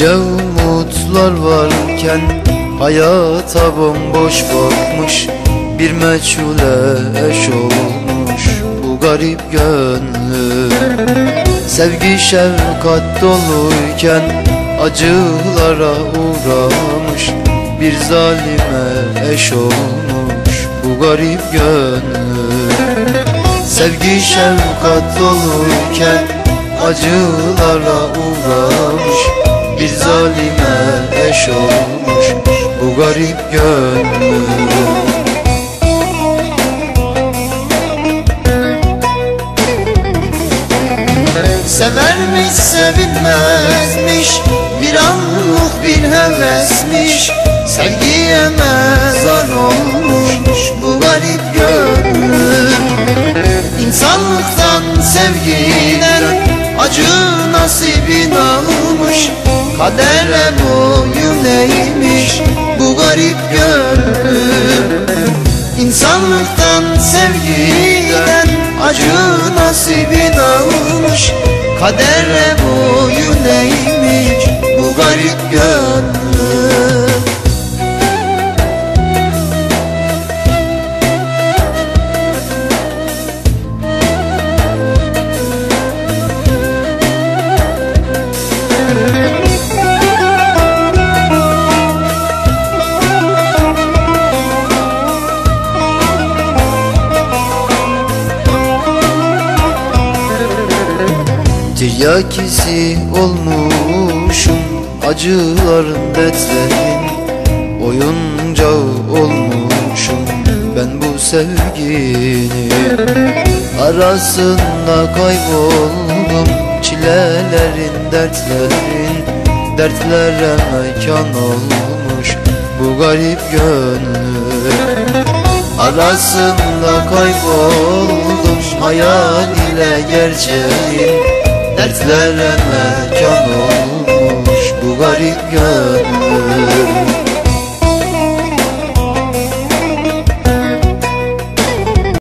Nice umutlar varken Hayata bomboş bakmış Bir meçhule eş olmuş Bu garip gönlü Sevgi şefkat doluyken Acılara uğramış Bir zalime eş olmuş Bu garip gönlü Sevgi şefkat doluyken Acılara uğramış bir zalime eş olmuş Bu garip gönlüm. Severmiş sevilmezmiş Bir anlık bir hevesmiş Sevgiye mezar olmuş Bu garip gönlüm. İnsanlıktan sevgiden Acı nasibin almış Kadere boyun eğmiş Bu garip gönlüm İnsanlıktan sevgiden Acı nasibin almış Kadere boyun eğmiş Bu garip gönlüm Tiryakisi olmuşum Acıların dertlerin Oyuncağı olmuşum Ben bu sevginin. Arasında kayboldum Çilelerin dertlerin. Dertlere mekan olmuş Bu garip gönlüm Arasında kayboldum Hayal ile gerçeğin Dertlere mekan olmuş Bu garip gönlüm